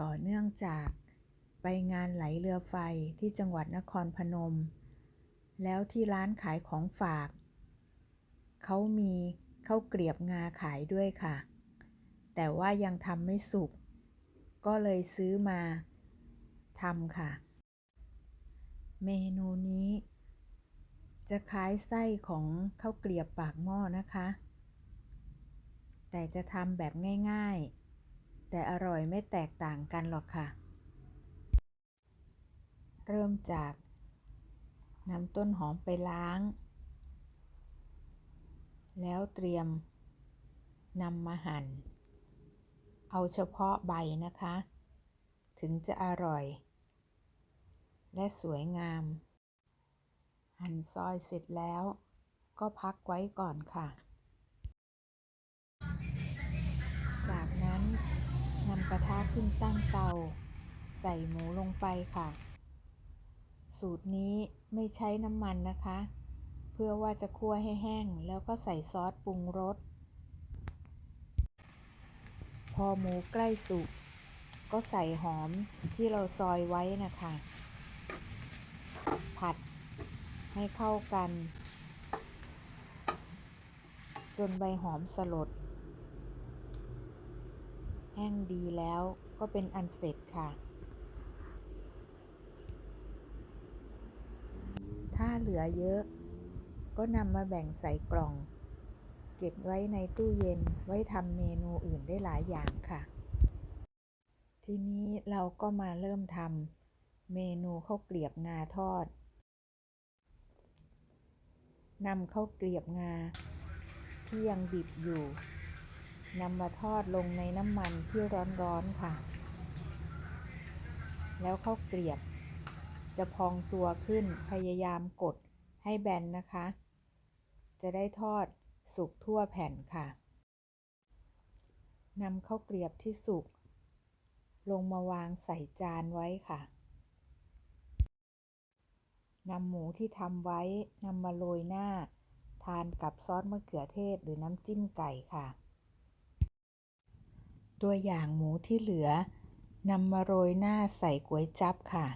ต่อเนื่องจากไปงานไหลเรือไฟที่จังหวัดนครพนม แล้วที่ร้านขายของฝาก เขามีข้าวเกรียบงาขายด้วยค่ะ แต่ว่ายังทำไม่สุก ก็เลยซื้อมาทำค่ะ เมนูนี้ จะคล้ายไส้ของข้าวเกรียบปากหม้อนะคะ แต่จะทำแบบง่าย ๆ แต่อร่อยไม่แตกต่างกันหรอกค่ะ เริ่มจากนำต้นหอมไปล้าง แล้วเตรียมนำมาหั่น เอาเฉพาะใบนะคะ ถึงจะอร่อย และสวยงาม หั่นซอยเสร็จแล้วก็พักไว้ก่อนค่ะ กระทะขึ้นตั้งเตา ใส่หมูลงไปค่ะ สูตรนี้ไม่ใช้น้ำมันนะคะ เพื่อว่าจะคั่วให้แห้งแล้วก็ใส่ซอสปรุงรส พอหมูใกล้สุกก็ใส่หอมที่เราซอยไว้นะคะ ผัดให้เข้ากัน จนใบหอมสลด แห้งดีแล้วก็เป็นอันเสร็จค่ะ ถ้าเหลือเยอะ ก็นำมาแบ่งใส่กล่อง เก็บไว้ในตู้เย็นไว้ทำเมนูอื่นได้หลายอย่างค่ะ ทีนี้เราก็มาเริ่มทำเมนูข้าวเกลียบงาทอดนำข้าวเกลียบงาที่ยังดิบอยู่ นำมาทอดลงในน้ำมันที่ร้อนๆค่ะ แล้วข้าวเกลียบ จะพองตัวขึ้นพยายามกดให้แบนนะคะ จะได้ทอดสุกทั่วแผ่นค่ะนำข้าวเกลียบที่สุก ลงมาวางใส่จานไว้ค่ะนำหมูที่ทำไว้นำมาโรยหน้า ทานกับซอสมะเขือเทศหรือน้ำจิ้มไก่ค่ะ ตัวอย่างหมูที่เหลือนำมาโรยหน้าใส่ก๋วยจั๊บค่ะ